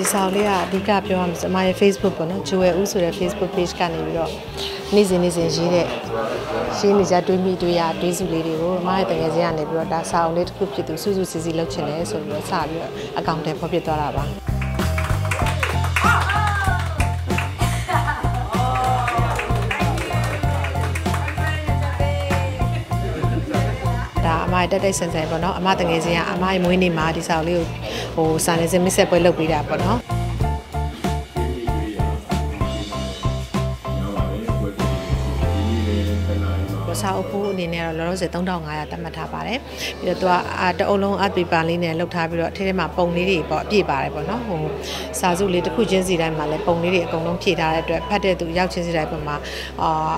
ဒီစာအုပ်လေးကအဓိကပြောရမှာဆိုအမရဲ့ Facebook ပေါ့နော် Joel ဦးဆိုတဲ့ Facebook page ကနေပြီးတော့နေ့စဉ်နေ့စဉ်ရေးတဲ့ရေးနေကြတွေးမိတွေးရတွေးစုလေးတွေကိုအမရဲ့တကယ်ချင်းကနေပြီးတော့ဒါစာအုပ်လေးတစ်ခုဖြစ်သူစုစုစည်းစည်းလုပ်ချင်တယ်ဆိုပြီးတော့စပြီးတော့အကောင့်ထဲဖော်ပြသွားတာပါဒါအမရဲ့တက်တက်ဆန်ဆန်ပေါ့နော်အမတငယ်ချင်းကအမရဲ့မွေးနေ့မှာဒီစာအုပ်လေးကို ဟိုစာနေစင်မစ်ဆက်ပွဲလုပ်ပေးတာပေါ့နော်စာအုပ်ဖို့အနေနဲ့တော့လောလောဆယ်3500တတ်မှတ်ထားပါတယ်ပြီးတော့သူကအာတအုပ်လုံး art paper လေးနဲ့လုပ်ထားပြီးတော့အထဲထဲမှာပုံလေးတွေပေါ့အပြည့်ပါတယ်ပေါ့နော်ဟိုစာစုလေးတစ်ခုချင်းစီတိုင်းမှာလည်းပုံလေးတွေအကုန်လုံးဖြည့်ထားတဲ့အတွက်ဖတ်တဲ့သူရောက်ချင်းစီတိုင်းပုံမှာအာ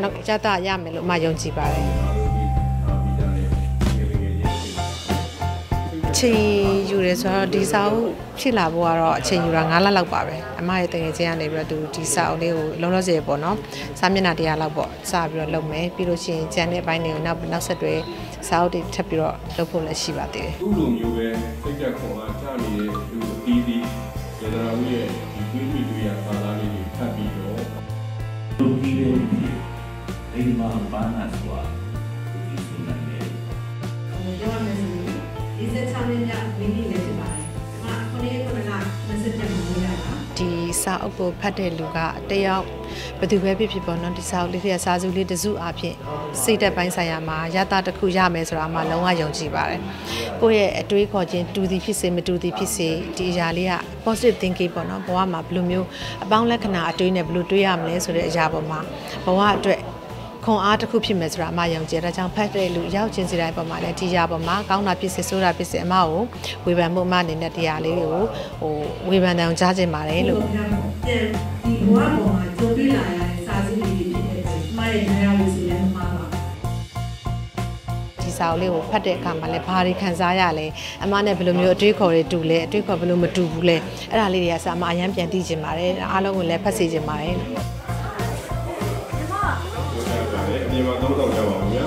နောက်ကြတာရမယ်လို့မှယုံကြည်ပါတယ် ချိန်ယူရဲဆိုတော့ဒီစာအုပ်ဖြစ်လာဖို့ကတော့အချိန်ယူတာ9လလောက်ပါပဲအမရဲ့တကယ်ချင်းကနေပြီးတော့သူဒီစာအုပ်လေးကိုလုံးလုံးစေပေါ့နော်စာမျက်နှာတရားလောက်ပေါ့စပြီးတော့လုပ်မယ်ပြီးလို့ရှိရင်ကျန်တဲ့အပိုင်းတွေကိုနောက်နောက်ဆက်တွဲစာအုပ်တွေထပ်ပြီးတော့လုပ်ဖို့လည်းရှိပါသေးတယ်သူ့လိုမျိုးပဲစိတ်သက်ခွန်အားကြနေတဲ့လူအသီးသီးဒေသနာဦးရဲ့ဒီတွေးမိတွေးရပါသားလေးတွေဖတ်ပြီးတော့လူကြီးတွေအိမ်မှာဘာနာဆိုတာဒီစု ဒီစက်ချောင်းလေးကမင်းကြီးလည်းဖြစ်ပါတယ်။ဒါကခုနေ့ခုနကမစက်တက်မှာလို့ရတာ။ဒီစာအုပ်ကိုဖတ်တဲ့လူကတယောက်ဘယ်သူပဲဖြစ်ဖြစ်ပေါ့နော်ဒီစာအုပ်လေးတွေကစာစုလေးတစုအဖြစ်စိတ်သက်ပိုင်းဆိုင်ရာမှာရတာတစ်ခုရမယ်ဆိုတာမှလုံးဝယုံကြည်ပါတယ်ကိုယ့်ရဲ့အတွေးခေါ်ခြင်းတူသည်ဖြစ်စေမတူသည်ဖြစ်စေဒီအရာလေးက positive thinking ပေါ့နော်ဘဝမှာဘယ်လိုမျိုးအပေါင်းလက္ခဏာအတွေးနဲ့ဘယ်လိုတွေးရမလဲဆိုတဲ့အရာပေါ်မှာဘဝအတွက် ခွန်အားတစ်ခုဖြစ်မယ်ဆိုတာအမယုံကြည်ဒါကြောင့်ဖတ်တဲ့လူရောက်ချင်းစီတိုင်းပေါ်မှာလည်းဒီရပေါ်မှာကောင်းတာဖြစ်စေဆိုးတာဖြစ်စေအမကိုဝေဖန်မှုအမအနေနဲ့တရားလေးတွေကိုဟိုဝေဖန်တယ်အောင်ကြားချင်ပါတယ်လို့ပြန်ဒီဘဝပေါ်မှာကြုံတွေ့လာရတဲ့စာစုလေးတွေဖြစ်တဲ့အတွက်မှရဲ့နေရာလေးစီလည်းမမှားပါဘူး။ဒီစာအုပ်လေးကိုဖတ်တဲ့အခါမှာလည်းဘာတွေခံစားရလဲအမနဲ့ဘယ်လိုမျိုးအတွေးခေါ်တွေတူလဲအတွေးခေါ်ဘယ်လိုမတူဘူးလဲအဲ့ဒါလေးတွေကစအမအရင်ပြန်သိချင်ပါတယ်အားလုံးကိုလည်းဖတ်စီချင်ပါတယ် ပြောကြတယ်အပြင်မှာသုံးတော့ကြပါဦးဗျာ